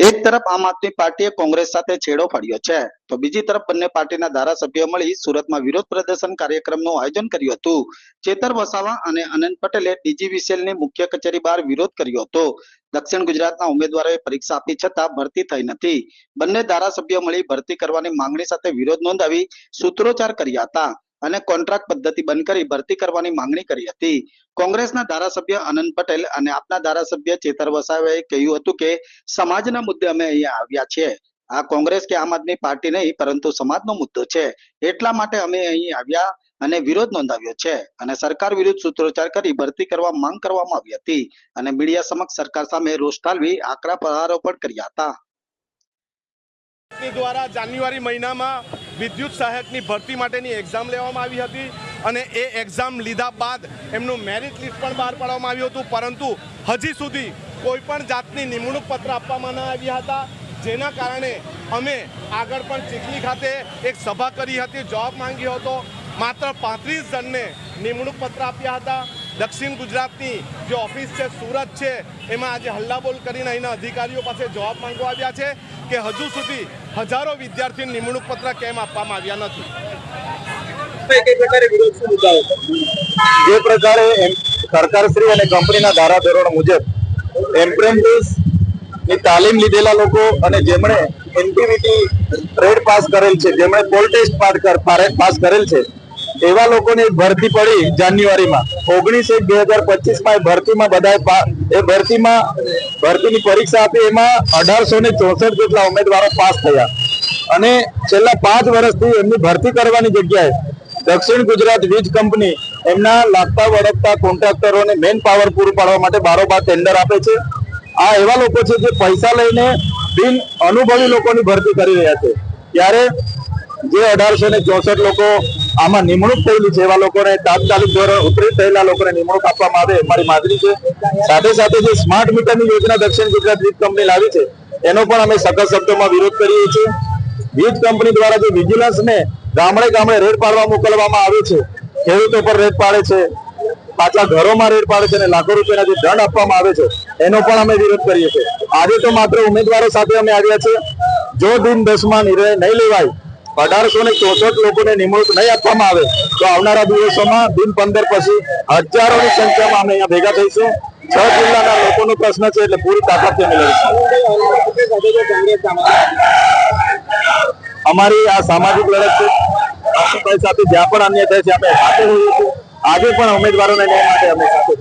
એક તરફ આમ આદમી પાર્ટીએ કોંગ્રેસ સાથે છેડો ફાડ્યો છે. તો બીજી તરફ બંને પાર્ટીના ધારાસભ્યો મળી સુરતમાં વિરોધ પ્રદર્શન કાર્યક્રમનું આયોજન કર્યું હતું. ચેતર વસાવા અને અનંત પટેલે ડીજીવીસીએલની મુખ્ય કચેરી બહાર વિરોધ કર્યો હતો. દક્ષિણ ગુજરાતના ઉમેદવારોએ પરીક્ષા આપી છતાં ભરતી થઈ નથી. બંને ધારાસભ્યો મળી ભરતી કરવાની માંગણી સાથે વિરોધ નોંધાવી સૂત્રોચ્ચાર કર્યા હતા. અને કોન્ટ્રાક્ટ પદ્ધતિ બંધ કરી ભરતી કરવાની માંગણી કરી હતી. કોંગ્રેસના ધારાસભ્ય અનંત પટેલ અને આપના ધારાસભ્ય ચેતર વસાવાએ કહ્યું હતું કે, સમાજના મુદ્દે અમે અહીંયા આવ્યા છીએ. આ કોંગ્રેસ કે આમ આદમી પાર્ટી નહીં, પરંતુ સમાજનો મુદ્દો છે. એટલા માટે અમે અહીં આવ્યા અને વિરોધ નોંધાવ્યો છે. અને સરકાર વિરુદ્ધ સૂત્રોચ્ચાર કરી ભરતી કરવા માંગ કરવામાં આવી હતી. અને મીડિયા સમક્ષ સરકાર સામે રોષ ઠાલવી, આકરા પ્રહારો પણ કર્યા હતા. દ્વારા જાન્યુઆરી મહિનામાં વિદ્યુત સહાયકની ભરતી માટેની એક્ઝામ લેવામાં આવી હતી અને એ એક્ઝામ લીધા બાદ એમનું મેરિટ લિસ્ટ પણ બહાર પાડવામાં આવ્યું હતું. પરંતુ હજી સુધી કોઈ પણ જાતની નિમણૂક પત્ર આપવામાં ન આવ્યા હતા. જેના કારણે અમે આગળ પણ ચીખલી ખાતે એક સભા કરી હતી જોબ માંગ્યો હતો. માત્ર પાંત્રીસ જણને નિમણૂક પત્ર આપ્યા હતા. દક્ષિણ ગુજરાતની જે ઓફિસ છે, સુરત છે, એમાં આજે હલ્લાબોલ કરીને અહીંના અધિકારીઓ પાસે જવાબ માંગવા આવ્યા છે કે હજુ સુધી હજારો વિદ્યાર્થીઓને નિમણૂક પત્ર કેમ આપવામાં આવ્યા નથી? જે પ્રકારે સરકારશ્રી અને કંપનીના ધારાધોરણ મુજબ એમ્પ્રેન્ટિસની તાલીમ લીધેલા લોકો અને જેમણે એનટીવીટી ટ્રેડ પાસ કરેલ છે જેમણે પોલ ટેસ્ટ પાસ કર- પારે- પાસ કરેલ છે એવા લોકોની ભરતી પડી જાન્યુઆરીમાં. ઓગણીસ એક બે હજાર પચીસમાં એ ભરતીમાં બધા એ ભરતીમાં, ભરતીની પરીક્ષા આપી, એમાં અઢારસો ને ચોસઠ જેટલા ઉમેદવારો પાસ થયા. અને છેલ્લા પાંચ વર્ષથી એમની ભરતી કરવાની જગ્યાએ દક્ષિણ ગુજરાત વીજ કંપની એમના લાગતા વળગતા કોન્ટ્રાક્ટરોને મેન પાવર પૂરું પાડવા માટે બારોબાર ટેન્ડર આપે છે. આ એવા લોકો છે જે પૈસા લઈને બિન અનુભવી લોકોની ભરતી કરી રહ્યા છે. ત્યારે જે અઢારસો ને ચોસઠ લોકો આમાં નિમણૂક થયેલી એવા લોકોને તાત્કાલિક ધોરણ ઉતરી થયેલા લોકોને નિમણૂક આપવામાં આવે મારી માગણી છે. સાથે સાથે જે સ્માર્ટ મીટરની યોજના દક્ષિણ ગુજરાત વીજ કંપની લાવી છે, એનો પણ અમે સખત શબ્દોમાં વિરોધ કરીએ છીએ. વીજ કંપની દ્વારા જે વિજિલન્સને ગામડે ગામડે રેડ પાડવા મોકલવામાં આવે છે, ખેડૂતો પર રેડ પાડે છે, પાછા ઘરોમાં રેડ પાડે છે અને લાખો રૂપિયાના જે દંડ આપવામાં આવે છે, એનો પણ અમે વિરોધ કરીએ છીએ. આજે તો માત્ર ઉમેદવારો સાથે અમે આવ્યા છે જો દિન દસમાં નિર્ણય નહીં લેવાય અઢારસો ને ચોસઠ લોકોને નિમણૂક નહીં આપવામાં આવે તો આવનારા દિવસોમાં દિન પંદર પછી હજારોની સંખ્યામાં અમે અહીંયા ભેગા થઈશું. છ જિલ્લાના લોકોનો પ્રશ્ન છે એટલે પૂરી તાકાતથી અમે અમારી આ સામાજિક લડત છે. સાથે જ્યાં પણ અન્ય થાય છે અમે સાથે હોઈએ છીએ. આજે પણ ઉમેદવારોને ન્યાય માટે અમે સાથે.